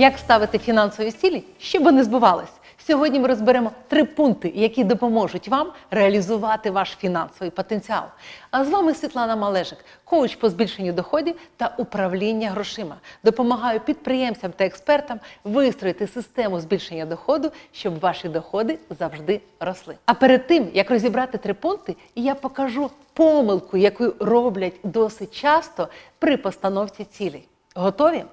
Як ставити фінансові цілі, щоб вони збувались? Сьогодні ми розберемо три пункти, які допоможуть вам реалізувати ваш фінансовий потенціал. А з вами Світлана Малежик, коуч по збільшенню доходів та управління грошима. Допомагаю підприємцям та експертам вистроїти систему збільшення доходу, щоб ваші доходи завжди росли. А перед тим як розібрати три пункти, я покажу помилку, яку роблять досить часто при постановці цілей. Готові?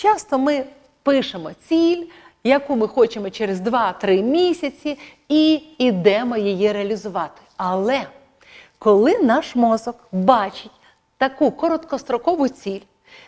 Часто ми пишемо ціль, яку ми хочемо через 2-3 місяці, і йдемо її реалізувати. Але коли наш мозок бачить таку короткострокову ціль,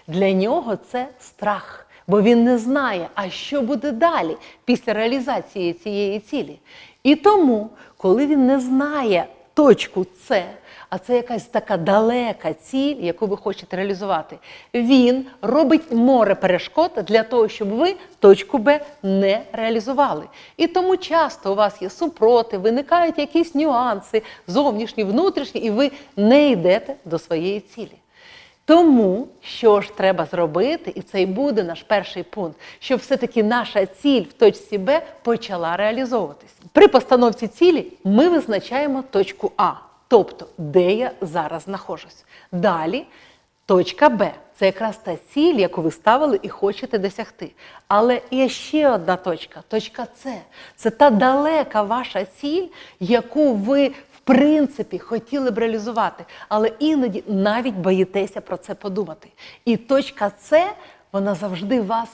для нього це страх, бо він не знає, а що буде далі після реалізації цієї цілі. І тому, коли він не знає точку С, а це якась така далека ціль, яку ви хочете реалізувати. Він робить море перешкод для того, щоб ви точку Б не реалізували. І тому часто у вас є супроти, виникають якісь нюанси, зовнішні, внутрішні, і ви не йдете до своєї цілі. Тому що ж треба зробити, і це і буде наш перший пункт, щоб все-таки наша ціль в точці Б почала реалізовуватись. При постановці цілі ми визначаємо точку А, тобто де я зараз знаходжусь. Далі точка Б це якраз та ціль, яку ви ставили і хочете досягти. Але є ще одна точка точка С. Це та далека ваша ціль, яку ви принципі хотіли б реалізувати, але іноді навіть боїтеся про це подумати. І точка С, вона завжди вас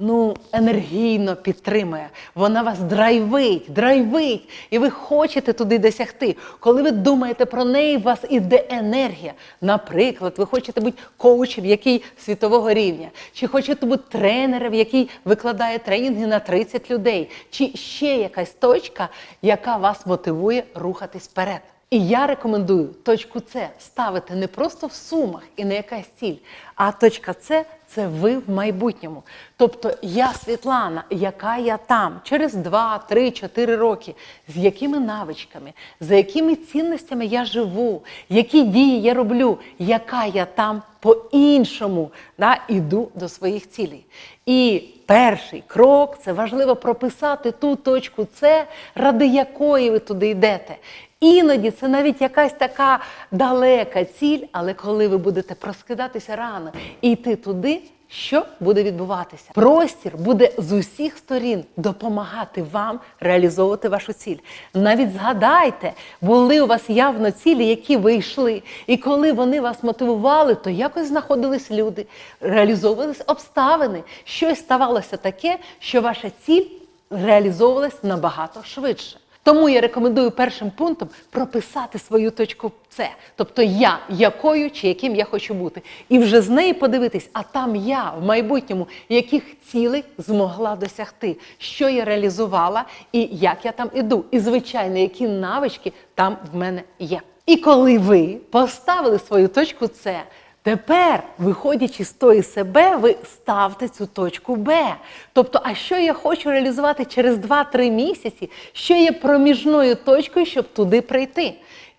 ну, енергійно підтримує. Вона вас драйвить, драйвить, і ви хочете туди досягти. Коли ви думаєте про неї, у вас іде енергія. Наприклад, ви хочете бути коучем, який світового рівня, чи хочете бути тренером, який викладає тренінги на 30 людей, чи ще якась точка, яка вас мотивує рухатись вперед. І я рекомендую точку С ставити не просто в сумах і не якась ціль, а точка С це ви в майбутньому. Тобто я Світлана, яка я там через 2, 3, 4 роки, з якими навичками, за якими цінностями я живу, які дії я роблю, яка я там по-іншому да, іду до своїх цілей. І перший крок це важливо прописати ту точку С, ради якої ви туди йдете. Іноді це навіть якась така далека ціль, але коли ви будете проскидатися рано і йти туди, що буде відбуватися? Простір буде з усіх сторін допомагати вам реалізовувати вашу ціль. Навіть згадайте, були у вас явно цілі, які ви йшли. І коли вони вас мотивували, то якось знаходились люди, реалізовувались обставини. Щось ставалося таке, що ваша ціль реалізовувалась набагато швидше. Тому я рекомендую першим пунктом прописати свою точку С, тобто я, якою чи яким я хочу бути, і вже з неї подивитись, а там я в майбутньому яких цілей змогла досягти, що я реалізувала і як я там іду. І, звичайно, які навички там в мене є. І коли ви поставили свою точку С, Тепер, виходячи з тої себе, ви ставте цю точку Б. Тобто, а що я хочу реалізувати через 2-3 місяці, що є проміжною точкою, щоб туди прийти.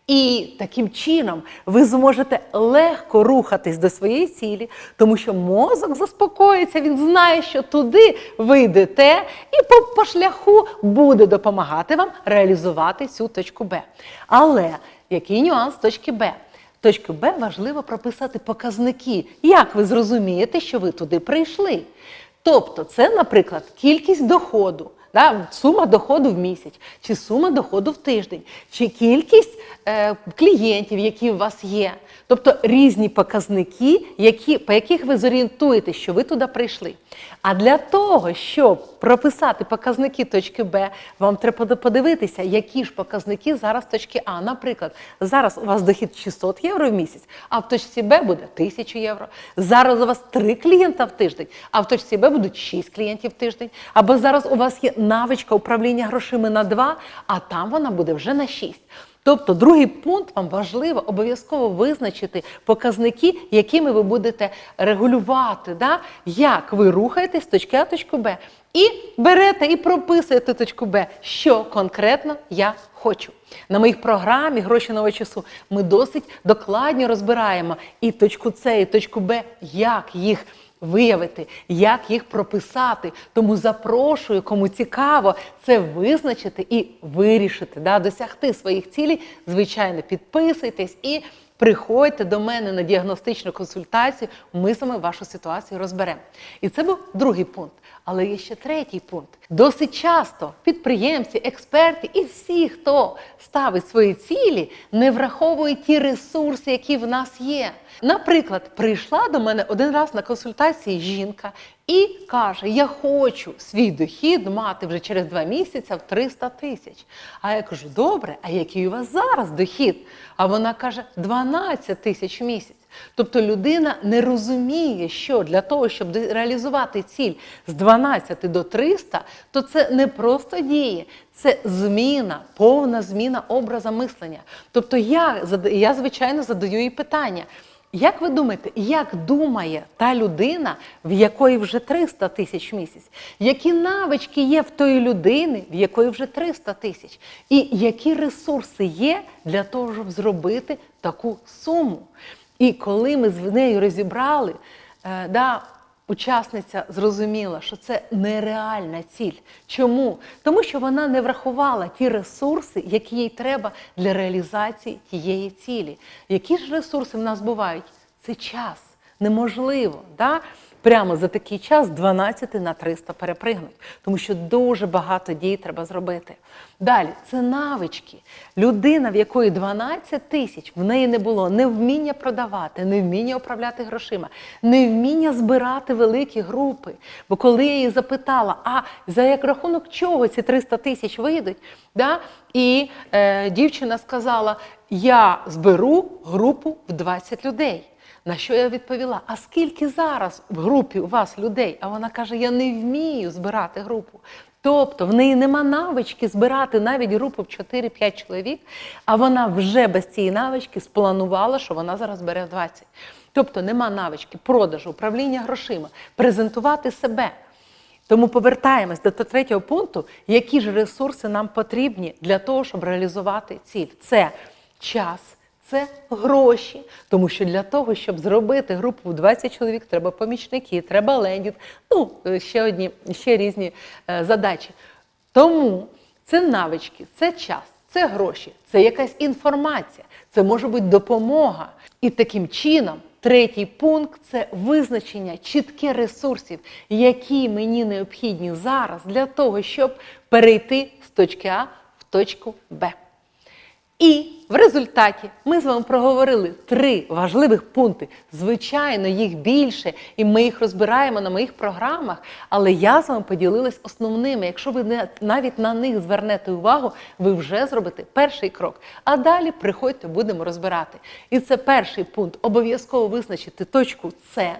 І таким чином ви зможете легко рухатись до своєї цілі, тому що мозок заспокоїться, він знає, що туди ви йдете, і по, по шляху буде допомагати вам реалізувати цю точку Б. Але який нюанс точки Б? Точку Б важливо прописати показники, як ви зрозумієте, що ви туди прийшли. Тобто, це, наприклад, кількість доходу, да, сума доходу в місяць, чи сума доходу в тиждень, чи кількість е, клієнтів, які у вас є. Тобто різні показники, які, по яких ви зорієнтуєте, що ви туди прийшли. А для того, щоб прописати показники точки Б, вам треба подивитися, які ж показники зараз точки А. Наприклад, зараз у вас дохід 600 євро в місяць, а в точці Б буде 1000 євро. Зараз у вас 3 клієнта в тиждень, а в точці Б будуть 6 клієнтів в тиждень. Або зараз у вас є навичка управління грошима на 2, а там вона буде вже на 6. Тобто, другий пункт вам важливо обов'язково визначити показники, якими ви будете регулювати, да? як ви рухаєтесь з точки А точку Б. І берете і прописуєте точку Б, що конкретно я хочу. На моїх програмі гроші нового часу ми досить докладно розбираємо і точку С, і точку Б, як їх виявити, як їх прописати. Тому запрошую, кому цікаво це визначити і вирішити, да, досягти своїх цілей. Звичайно, підписуйтесь і приходьте до мене на діагностичну консультацію. Ми вами вашу ситуацію розберемо. І це був другий пункт. Але є ще третій пункт. Досить часто підприємці, експерти і всі, хто ставить свої цілі, не враховують ті ресурси, які в нас є. Наприклад, прийшла до мене один раз на консультації жінка і каже: Я хочу свій дохід мати вже через два місяці в 300 тисяч. А я кажу: добре, а який у вас зараз дохід? А вона каже: 12 тисяч в місяць. Тобто людина не розуміє, що для того, щоб реалізувати ціль з 12 до 300, то це не просто діє, це зміна, повна зміна образу мислення. Тобто я, я звичайно задаю їй питання. Як ви думаєте, як думає та людина, в якої вже 300 тисяч місяць? Які навички є в тої людини, в якої вже 300 тисяч? І які ресурси є для того, щоб зробити таку суму? І коли ми з нею розібрали, е, да, учасниця зрозуміла, що це нереальна ціль. Чому? Тому що вона не врахувала ті ресурси, які їй треба для реалізації тієї цілі. Які ж ресурси в нас бувають? Це час. Неможливо. Да? Прямо за такий час 12 на 300 перепригнуть, тому що дуже багато дій треба зробити. Далі це навички. Людина, в якої 12 тисяч, в неї не було невміння продавати, невміння управляти грошима, невміння збирати великі групи. Бо коли я її запитала, а за як рахунок чого ці 300 тисяч вийдуть, да? і е, дівчина сказала: Я зберу групу в 20 людей. На що я відповіла: а скільки зараз в групі у вас людей? А вона каже: Я не вмію збирати групу. Тобто в неї нема навички збирати навіть групу в 4-5 чоловік, а вона вже без цієї навички спланувала, що вона зараз бере 20. Тобто нема навички продажу, управління грошима, презентувати себе. Тому повертаємось до третього пункту, які ж ресурси нам потрібні для того, щоб реалізувати ціль. Це час, це гроші. Тому що для того, щоб зробити групу в 20 чоловік, треба помічники, треба лендінг, ну е, ще одні, ще різні е, задачі. Тому це навички, це час, це гроші, це якась інформація, це може бути допомога. І таким чином, третій пункт це визначення чітке ресурсів, які мені необхідні зараз для того, щоб перейти з точки А в точку Б. І в результаті ми з вами проговорили три важливих пункти. Звичайно, їх більше, і ми їх розбираємо на моїх програмах. Але я з вами поділилась основними. Якщо ви навіть на них звернете увагу, ви вже зробите перший крок. А далі приходьте, будемо розбирати. І це перший пункт. Обов'язково визначити точку С.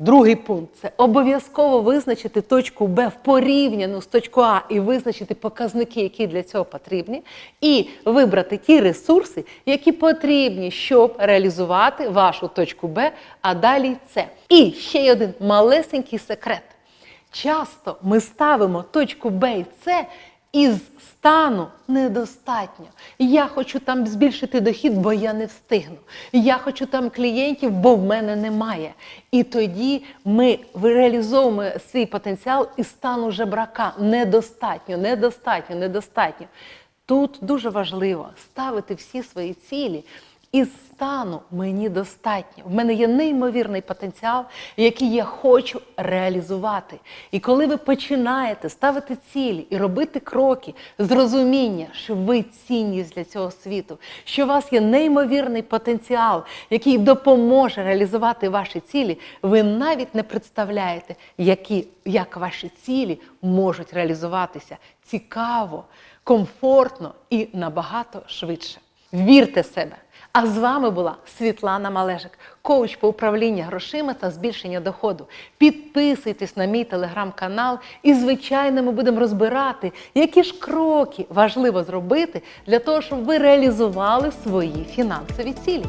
Другий пункт це обов'язково визначити точку Б в порівняну з точкою А і визначити показники, які для цього потрібні, і вибрати ті ресурси, які потрібні, щоб реалізувати вашу точку Б, а далі С. І ще один малесенький секрет. Часто ми ставимо точку Б і С із стану недостатньо. Я хочу там збільшити дохід, бо я не встигну. Я хочу там клієнтів, бо в мене немає. І тоді ми реалізовуємо свій потенціал із стану жебрака. Недостатньо, недостатньо, недостатньо. Тут дуже важливо ставити всі свої цілі із стану мені достатньо. В мене є неймовірний потенціал, який я хочу реалізувати. І коли ви починаєте ставити цілі і робити кроки з розуміння, що ви цінність для цього світу, що у вас є неймовірний потенціал, який допоможе реалізувати ваші цілі, ви навіть не представляєте, які, як ваші цілі можуть реалізуватися цікаво, комфортно і набагато швидше. Вірте в себе! А з вами була Світлана Малежик, коуч по управлінню грошима та збільшення доходу. Підписуйтесь на мій телеграм-канал, і, звичайно, ми будемо розбирати, які ж кроки важливо зробити для того, щоб ви реалізували свої фінансові цілі.